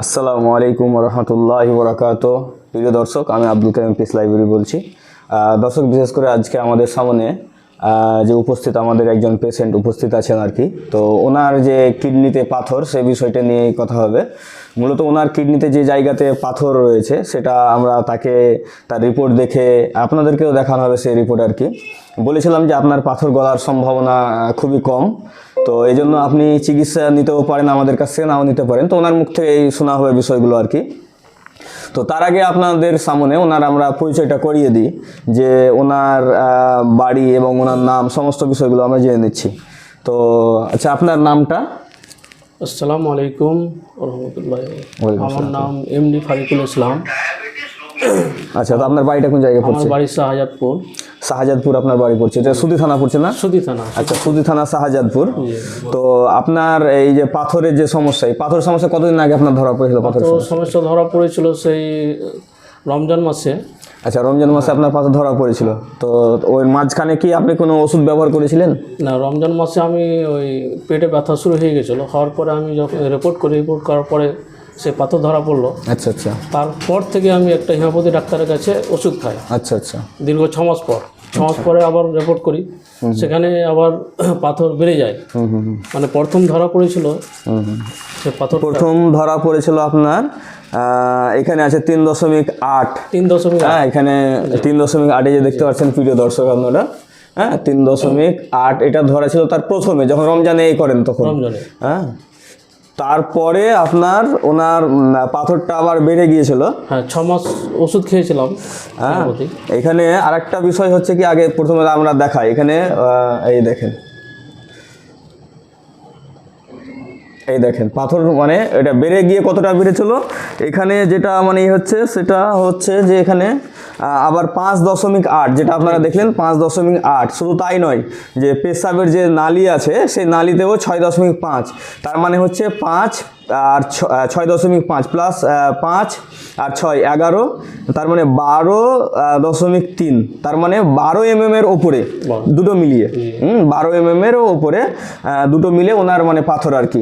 আসসালামু আলাইকুম রহমতুল্লাহ বরাকাত প্রিয় দর্শক, আমি আব্দুল কালাম পিস লাইব্রেরি বলছি। দর্শক, বিশেষ করে আজকে আমাদের সামনে যে উপস্থিত আমাদের একজন পেশেন্ট উপস্থিত আছেন আর কি, তো ওনার যে কিডনিতে পাথর, সে বিষয়টা নিয়েই কথা হবে। মূলত ওনার কিডনিতে যে জায়গাতে পাথর রয়েছে, সেটা আমরা তাকে তার রিপোর্ট দেখে আপনাদেরকেও দেখানো হবে সেই রিপোর্ট আর কি। বলেছিলাম যে আপনার পাথর গলার সম্ভাবনা খুবই কম। তো এই জন্য আপনি চিকিৎসা নিতেও পারেন আমাদের কাছ থেকে নাও নিতে পারেন। তো ওনার মুখ থেকে এই শোনা হবে বিষয়গুলো আর কি। তো তার আগে আপনাদের সামনে ওনার আমরা পরিচয়টা করিয়ে দিই যে ওনার বাড়ি এবং ওনার নাম সমস্ত বিষয়গুলো আমরা জেনে নিচ্ছি। তো আচ্ছা আপনার নামটা? আসসালামু আলাইকুম রহমতুল্লাহ আমার নাম এমডি ফারিকুল ইসলাম। আচ্ছা তো আপনার বাড়িটা কোন জায়গায় পড়ছে? আমার বাড়ি শাহজাদপুর। শাহজাদপুর আপনার বাড়ি পড়ছে। এটা সুদি থানা পড়ছে না? সুদি থানা। আচ্ছা সুদি থানা শাহজাদপুর। তো আপনার এই যে পাথরের যে সমস্যা এই পাথর সমস্যা কতদিন আগে আপনার ধরা পড়েছিল পাথর তো সমস্যা? ধরা পড়েছিল সেই রমজান মাসে। আচ্ছা রমজান মাসে আপনার পাথর ধরা পড়েছিল। তো ওই মাঝখানে কি আপনি কোনো ওষুধ ব্যবহার করেছিলেন? না রমজান মাসে আমি ওই পেটে ব্যথা শুরু হয়ে গেছিল। হওয়ার পরে আমি যখন রিপোর্ট করি রিপোর্ট করার পরে সে পাথর ধরা পড়ল। আচ্ছা আচ্ছা। তারপর থেকে আমি একটা হিমাপতি ডাক্তারের কাছে ওষুধ খাই। আচ্ছা আচ্ছা। দীর্ঘ ছ মাস পর। ছ মাস পরে আবার রিপোর্ট করি। সেখানে আবার পাথর বেড়ে যায়। মানে প্রথম ধরা পড়েছিল। হুম হুম। সে পাথর প্রথম ধরা পড়েছিল আপনার এখানে আছে তিন দশমিক আট। তিন দশমিক হ্যাঁ এখানে তিন দশমিক আটে যে দেখতে পাচ্ছেন প্রিয় দর্শক আপনারা। হ্যাঁ তিন দশমিক আট এটা ধরা ছিল তার প্রথমে যখন রমজানে এই করেন তখন। রমজানে। হ্যাঁ তারপরে আপনার ওনার পাথরটা আবার বেড়ে গিয়েছিল। হ্যাঁ ছ মাস ওষুধ খেয়েছিলাম হ্যাঁ। এখানে আরেকটা বিষয় হচ্ছে কি আগে প্রথমে আমরা দেখাই। এখানে এই দেখেন। এই দেখেন পাথর মানে এটা বেড়ে গিয়ে কতটা বেড়েছিল? এখানে যেটা মানে হচ্ছে সেটা হচ্ছে যে এখানে আবার পাঁচ দশমিক আট যেটা আপনারা দেখলেন পাঁচ দশমিক আট। শুধু তাই নয় যে পেশাবের যে নালি আছে সেই নালিতেও ছয় দশমিক পাঁচ। তার মানে হচ্ছে পাঁচ আর ছয় দশমিক পাঁচ প্লাস পাঁচ আর ছয় এগারো তার মানে বারো দশমিক তিন। তার মানে বারো এম এম এর ওপরে দুটো মিলিয়ে। হুম বারো এম এম এর ওপরে দুটো মিলে ওনার মানে পাথর আর কি।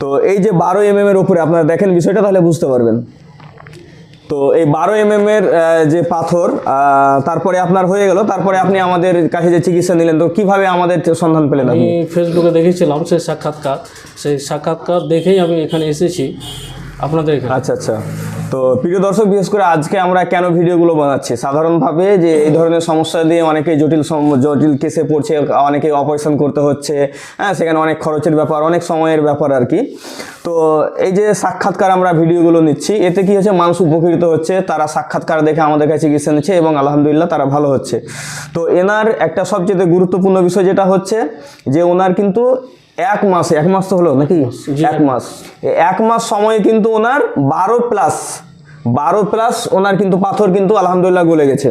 তো এই যে বারো এম এম এর ওপরে আপনারা দেখেন বিষয়টা তাহলে বুঝতে পারবেন। তো এই বারো এম এম এর যে পাথর তারপরে আপনার হয়ে গেল তারপরে আপনি আমাদের কাছে যে চিকিৎসা নিলেন তো কীভাবে আমাদের সন্ধান পেলেন আমি ফেসবুকে দেখেছিলাম সেই সাক্ষাৎকার। সেই সাক্ষাৎকার দেখেই আমি এখানে এসেছি আপনাদের আচ্ছা আচ্ছা। তো প্রিয় দর্শক, বিশেষ করে আজকে আমরা কেন ভিডিওগুলো বানাচ্ছি? সাধারণভাবে যে এই ধরনের সমস্যা দিয়ে অনেকে জটিল জটিল কেসে পড়ছে অনেকে অপারেশন করতে হচ্ছে হ্যাঁ সেখানে অনেক খরচের ব্যাপার, অনেক সময়ের ব্যাপার আর কি। তো এই যে সাক্ষাৎকার আমরা ভিডিওগুলো নিচ্ছি, এতে কি হচ্ছে, মানুষ উপকৃত হচ্ছে, তারা সাক্ষাৎকার দেখে আমাদের কাছে চিকিৎসা নিচ্ছে এবং আলহামদুলিল্লাহ তারা ভালো হচ্ছে। তো এনার একটা সবচেয়ে গুরুত্বপূর্ণ বিষয় যেটা হচ্ছে, যে ওনার কিন্তু এক মাসে এক মাস তো হলো নাকি? এক মাস। এক মাস সময়ে কিন্তু ওনার বারো প্লাস বারো প্লাস ওনার কিন্তু পাথর কিন্তু আলহামদুলিল্লাহ গলে গেছে।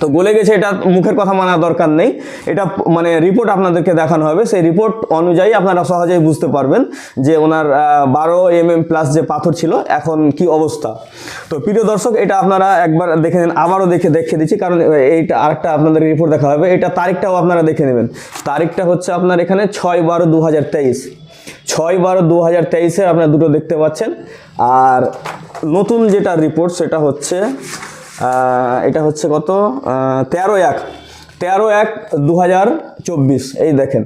তো গলে গেছে, এটা মুখের কথা মানার দরকার নেই। এটা মানে রিপোর্ট আপনাদেরকে দেখানো হবে। সেই রিপোর্ট অনুযায়ী আপনারা সহজেই বুঝতে পারবেন যে ওনার বারো এম এম প্লাস যে পাথর ছিল, এখন কি অবস্থা। তো প্রিয় দর্শক, এটা আপনারা একবার দেখে নেন। আবারও দেখে দেখে দিচ্ছি, কারণ এইটা আরেকটা আপনাদের রিপোর্ট দেখা হবে। এটা তারিখটাও আপনারা দেখে নেবেন। তারিখটা হচ্ছে আপনার এখানে ছয় বারো দু হাজার তেইশ। ছয় বারো দু হাজার তেইশে আপনারা দুটো দেখতে পাচ্ছেন। আর নতুন যেটা রিপোর্ট সেটা হচ্ছে এটা হচ্ছে কত? তেরো এক। তেরো এক দু এই দেখেন।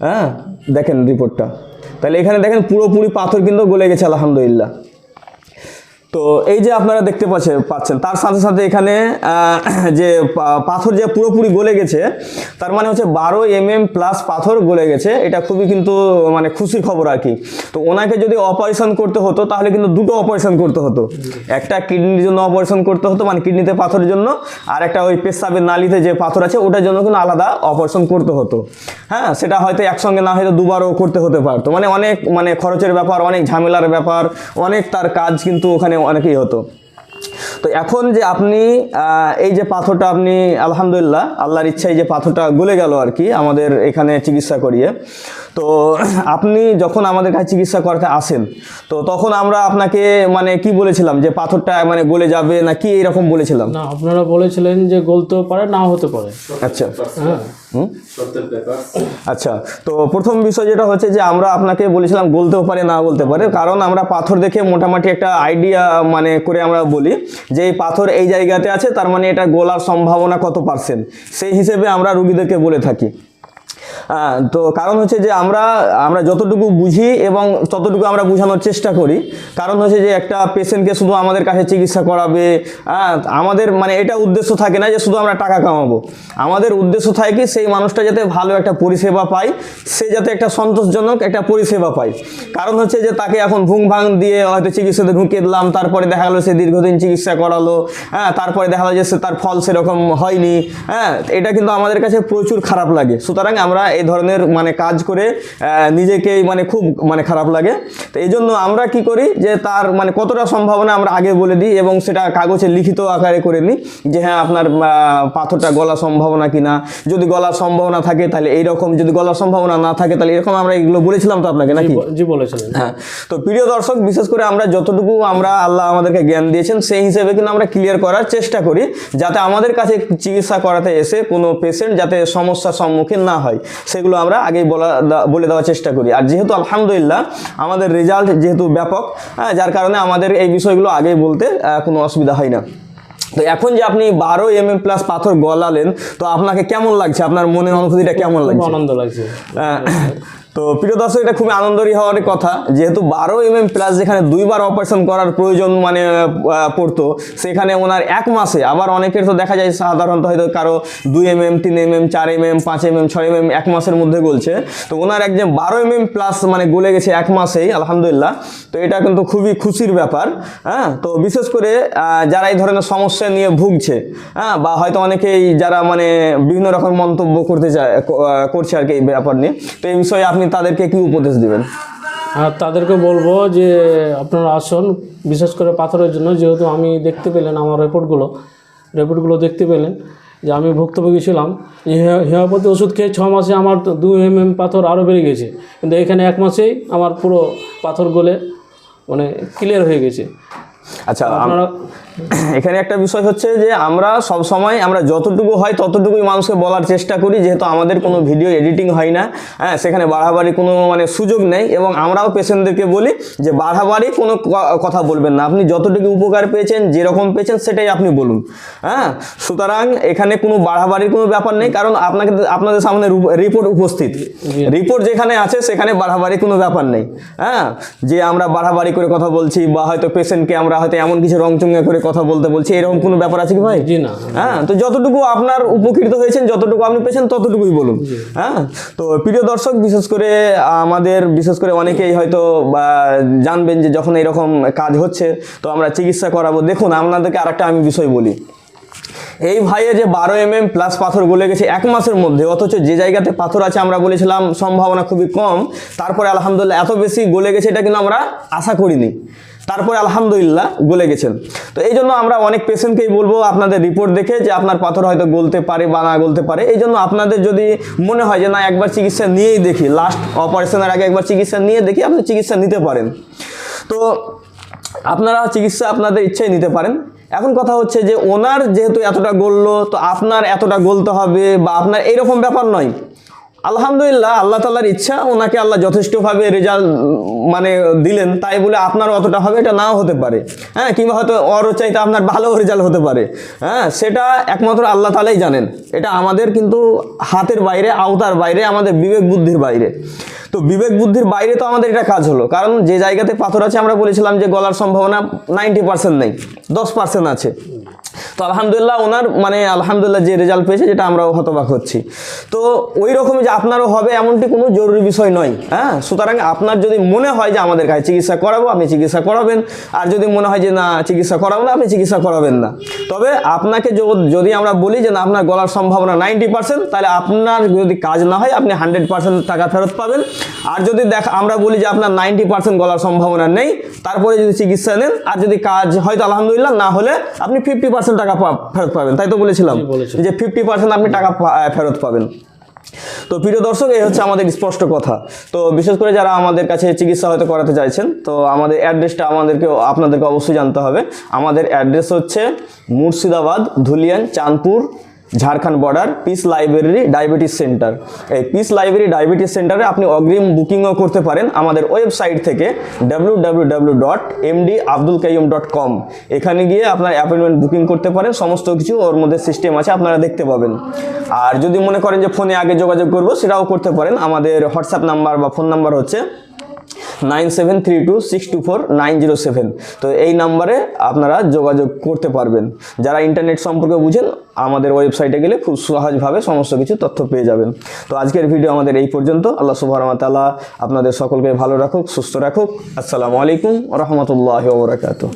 হ্যাঁ? দেখেন রিপোর্টটা তাহলে এখানে দেখেন পুরোপুরি পাথর কিন্তু গলে গেছে, আলহামদুলিল্লাহ। তো এই যে আপনারা দেখতে পাচ্ছেন পাচ্ছেন, তার সাথে সাথে এখানে যে পাথর যে পুরোপুরি গলে গেছে, তার মানে হচ্ছে বারো এম এম প্লাস পাথর গলে গেছে, এটা খুবই কিন্তু মানে খুশির খবর আর কি। তো ওনাকে যদি অপারেশন করতে হতো, তাহলে কিন্তু দুটো অপারেশন করতে হতো। একটা কিডনির জন্য অপারেশন করতে হতো মানে কিডনিতে পাথরের জন্য, আর একটা ওই পেশাবের নালিতে যে পাথর আছে, ওটার জন্য কিন্তু আলাদা অপারেশন করতে হতো। হ্যাঁ সেটা হয়তো একসঙ্গে না হয়তো দুবারও করতে হতে পারতো। মানে অনেক মানে খরচের ব্যাপার, অনেক ঝামেলার ব্যাপার, অনেক তার কাজ কিন্তু ওখানে অনেকেই হতো। তো এখন যে আপনি এই যে পাথরটা আপনি আলহামদুলিল্লাহ আল্লাহর ইচ্ছায় যে পাথরটা গলে গেল আর কি আমাদের এখানে চিকিৎসা করিয়ে। তো আপনি যখন আমাদের কাছে চিকিৎসা করতে আসেন তো তখন আমরা আপনাকে মানে কি বলেছিলাম যে পাথরটা মানে গলে যাবে না কি এইরকম বলেছিলাম? না আপনারা বলেছিলেন যে গলতেও পারে নাও হতে পারে। আচ্ছা। হ্যাঁ? আচ্ছা তো প্রথম বিষয় যেটা হচ্ছে যে আমরা আপনাকে বলেছিলাম বলতেও পারে না বলতে পারে। কারণ আমরা পাথর দেখে মোটামুটি একটা আইডিয়া মানে করে আমরা বলি। যে এই পাথর এই জায়গাতে আছে, তার মানে এটা গোলার সম্ভাবনা কত পার্সেন্ট সেই হিসেবে আমরা রুগীদেরকে বলে থাকি। তো কারণ হচ্ছে যে আমরা আমরা যতটুকু বুঝি এবং ততটুকু আমরা বোঝানোর চেষ্টা করি কারণ হচ্ছে যে একটা পেশেন্টকে শুধু আমাদের কাছে চিকিৎসা করাবে হ্যাঁ, আমাদের মানে এটা উদ্দেশ্য থাকে না যে শুধু আমরা টাকা কামাবো। আমাদের উদ্দেশ্য থাকে কি সেই মানুষটা যাতে ভালো একটা পরিষেবা পায় সে যাতে একটা সন্তোষজনক একটা পরিষেবা পায়। কারণ হচ্ছে যে তাকে এখন ভুং ভাং দিয়ে হয়তো চিকিৎসাতে ঢুকিয়ে দিলাম তারপরে দেখা গেলো সে দীর্ঘদিন চিকিৎসা করালো হ্যাঁ তারপরে দেখা গেলো যে সে তার ফল সেরকম হয়নি হ্যাঁ এটা কিন্তু আমাদের কাছে প্রচুর খারাপ লাগে। সুতরাং আমরা এই ধরনের মানে কাজ করে আহ, নিজেকেই মানে খুব মানে খারাপ লাগে। তো এই জন্য আমরা কি করি যে তার মানে কতটা সম্ভাবনা আমরা আগে বলে দিই এবং সেটা কাগজে লিখিত আকারে করে নিই যে হ্যাঁ আপনার পাথরটা গলার সম্ভাবনা কিনা। যদি গলার সম্ভাবনা থাকে তাহলে এইরকম যদি গলার সম্ভাবনা না থাকে তাহলে এরকম আমরা এগুলো বলেছিলাম তো আপনাকে নাকি? জি বলেছিলেন। হ্যাঁ তো প্রিয় দর্শক বিশেষ করে আমরা যতটুকু আমরা আল্লাহ আমাদেরকে জ্ঞান দিয়েছেন সেই হিসেবে কিন্তু আমরা ক্লিয়ার করার চেষ্টা করি যাতে আমাদের কাছে চিকিৎসা করাতে এসে কোনো পেশেন্ট যাতে সমস্যার সম্মুখীন না হয়। সেগুলো আমরা আগেই বলা বলে দেওয়ার চেষ্টা করি। আর যেহেতু আলহামদুলিল্লাহ আমাদের রেজাল্ট যেহেতু ব্যাপক হ্যাঁ যার কারণে আমাদের এই বিষয়গুলো আগেই বলতে কোনো অসুবিধা হয় না। তো এখন যে আপনি বারো এম এম প্লাস পাথর গলালেন তো আপনাকে কেমন লাগছে? আপনার মনের অনুভূতিটা কেমন লাগছে? আনন্দ লাগছে। তো প্রিয় দর্শক, এটা খুবই আনন্দেরই হওয়ার কথা। যেহেতু বারো এম এম প্লাস যেখানে দুইবার অপারেশন করার প্রয়োজন মানে পড়তো, সেখানে ওনার এক মাসে, আবার অনেকের তো দেখা যায় সাধারণত হয়তো কারও দুই এম এম তিন এম এম চার এম এম পাঁচ এম এম ছয় এম এম এক মাসের মধ্যে গলছে। তো ওনার একজন বারো এম এম প্লাস মানে গলে গেছে এক মাসেই, আলহামদুলিল্লাহ। তো এটা কিন্তু খুবই খুশির ব্যাপার হ্যাঁ? তো বিশেষ করে যারা এই ধরনের সমস্যা নিয়ে ভুগছে হ্যাঁ? বা হয়তো অনেকেই যারা মানে বিভিন্ন রকম মন্তব্য করতে চায় করছে আর কি এই ব্যাপার নিয়ে। তো এই বিষয়ে আপনি তাদেরকে কি উপদেশ দিবেন? আর তাদেরকে বলব যে, আপনারা আসুন, বিশেষ করে পাথরের জন্য। যেহেতু আমি দেখতে পেলেন আমার রিপোর্টগুলো রিপোর্টগুলো দেখতে পেলেন যে আমি ভুক্তভোগী ছিলাম। যে হে- ওষুধ খেয়ে ছ মাসে আমার দু এম এম পাথর আরও বেড়ে গেছে। কিন্তু এখানে এক মাসেই আমার পুরো পাথর গলে মানে ক্লিয়ার হয়ে গেছে। আচ্ছা এখানে একটা বিষয় হচ্ছে যে আমরা সব সময় আমরা যতটুকু হয় ততটুকুই মানুষকে বলার চেষ্টা করি যেহেতু আমাদের কোনো ভিডিও এডিটিং হয় না। হ্যাঁ সেখানে বাড়াবাড়ি কোনো মানে সুযোগ নেই এবং আমরাও পেশেন্টদেরকে বলি যে বাড়াবাড়ি কোনো কথা বলবেন না। আপনি যতটুকু উপকার পেয়েছেন যেরকম পেয়েছেন সেটাই আপনি বলুন। হ্যাঁ সুতরাং এখানে কোনো বাড়াবাড়ির কোনো ব্যাপার নেই কারণ আপনাকে আপনাদের সামনে রিপোর্ট উপস্থিত। রিপোর্ট যেখানে আছে সেখানে বাড়াবাড়ি কোনো ব্যাপার নেই। হ্যাঁ যে আমরা বাড়াবাড়ি করে কথা বলছি বা হয়তো পেশেন্টকে আমরা হয়তো এমন কিছু রংচঙ্গা করে কথা বলতে বলছি এরকম কোনো ব্যাপার আছে কি ভাই? জি না। হ্যাঁ তো যতটুকু আপনার উপকৃত হয়েছেন যতটুকু আপনি পেয়েছেন ততটুকুই বলুন। হ্যাঁ তো প্রিয় দর্শক বিশেষ করে আমাদের বিশেষ করে অনেকেই হয়তো জানবেন যে যখন এরকম কাজ হচ্ছে তো আমরা চিকিৎসা করাবো। দেখুন আপনাদেরকে আরেকটা আমি বিষয় বলি। এই ভাইয়ে যে বারো এম এম প্লাস পাথর গলে গেছে এক মাসের মধ্যে, অথচ যে জায়গাতে পাথর আছে আমরা বলেছিলাম সম্ভাবনা খুবই কম, তারপরে আলহামদুলিল্লাহ এত বেশি গলে গেছে এটা কিন্তু আমরা আশা করিনি। তারপরে আলহামদুলিল্লাহ গলে গেছেন। তো এই জন্য আমরা অনেক পেশেন্টকেই বলব আপনাদের রিপোর্ট দেখে যে আপনার পাথর হয়তো গলতে পারে বা না গলতে পারে। এই জন্য আপনাদের যদি মনে হয় যে না, একবার চিকিৎসা নিয়েই দেখি লাস্ট অপারেশনের আগে একবার চিকিৎসা নিয়ে দেখি, আপনি চিকিৎসা নিতে পারেন। তো আপনারা চিকিৎসা আপনাদের ইচ্ছায় নিতে পারেন। এখন কথা হচ্ছে যে ওনার যেহেতু এতটা গললো, তো আপনার এতটা গলতে হবে বা আপনার এইরকম ব্যাপার নয়। আলহামদুলিল্লাহ, আল্লাহ তাল্লার ইচ্ছা, ওনাকে আল্লাহ যথেষ্টভাবে রেজাল্ট মানে দিলেন, তাই বলে আপনার অতটা হবে, এটা নাও হতে পারে। হ্যাঁ কিংবা হয়তো ওর চাইতে আপনার ভালো রেজাল্ট হতে পারে। হ্যাঁ সেটা একমাত্র আল্লাহ তালাই জানেন। এটা আমাদের কিন্তু হাতের বাইরে, আওতার বাইরে, আমাদের বিবেক বুদ্ধির বাইরে। তো বিবেক বুদ্ধির বাইরে তো আমাদের এটা কাজ হলো। কারণ যে জায়গাতে পাথর আছে, আমরা বলেছিলাম যে গলার সম্ভাবনা নাইনটি পার্সেন্ট নেই, দশ পার্সেন্ট আছে। তো আলহামদুলিল্লাহ ওনার মানে আলহামদুলিল্লাহ যে রেজাল্ট পেয়েছে যেটা আমরাও হতবাক হচ্ছি। তো ওই রকমই যে আপনারও হবে এমনটি কোনো জরুরি বিষয় নয় হ্যাঁ? সুতরাং আপনার যদি মনে হয় যে আমাদের কাছে চিকিৎসা করাবো, আপনি চিকিৎসা করাবেন। আর যদি মনে হয় যে না, চিকিৎসা করাবো না, আপনি চিকিৎসা করাবেন না। তবে আপনাকে যদি আমরা বলি যে না, আপনার গলার সম্ভাবনা নাইনটি পার্সেন্ট তাহলে আপনার যদি কাজ না হয়, আপনি হান্ড্রেড পার্সেন্ট টাকা ফেরত পাবেন। আর যদি দেখ আমরা বলি যে আপনার নাইনটি পার্সেন্ট গলার সম্ভাবনা নেই, তারপরে যদি চিকিৎসা নেন, আর যদি কাজ হয়তো আলহামদুলিল্লাহ, না হলে আপনি ফিফটি পার্সেন্ট টাকা পা- ফেরত পাবেন তাই তো বলেছিলাম যে ফিফটি পার্সেন্ট আপনি টাকা ফেরত পাবেন। তো প্রিয় দর্শক এই হচ্ছে আমাদের স্পষ্ট কথা। তো বিশেষ করে যারা আমাদের কাছে চিকিৎসা হয়তো করাতে চাইছেন তো আমাদের অ্যাড্রেসটা আমাদেরকে আপনাদেরকে অবশ্যই জানতে হবে। আমাদের অ্যাড্রেস হচ্ছে Murshidabad Dhulian Chandpur Jharkhand border peace library diabetes centre এই পিস লাইব্রেরি ডায়াবেটিস সেন্টারে আপনি অগ্রিম বুকিংও করতে পারেন আমাদের ওয়েবসাইট থেকে কম এখানে গিয়ে আপনার অ্যাপয়েন্টমেন্ট বুকিং করতে পারেন, সমস্ত কিছু ওর মধ্যে সিস্টেম আছে, আপনারা দেখতে পাবেন। আর যদি মনে করেন যে ফোনে আগে যোগাযোগ করব, সেটাও করতে পারেন। আমাদের হোয়াটসঅ্যাপ নাম্বার বা ফোন নাম্বার হচ্ছে nine seven three two six two four nine zero seven. তো এই নাম্বারে আপনারা যোগাযোগ করতে পারবেন। যারা ইন্টারনেট সম্পর্কে বুঝেন, আমাদের ওয়েবসাইটে গেলে খুব সহজভাবে সমস্ত কিছু তথ্য পেয়ে যাবেন। তো আজকের ভিডিও আমাদের এই পর্যন্ত। আল্লাহ সুবাহতাল্লাহ আপনাদের সকলকে ভালো রাখুক, সুস্থ রাখুক। আসসালামু আলাইকুম রহমতুল্লাহ ওবরাকাতু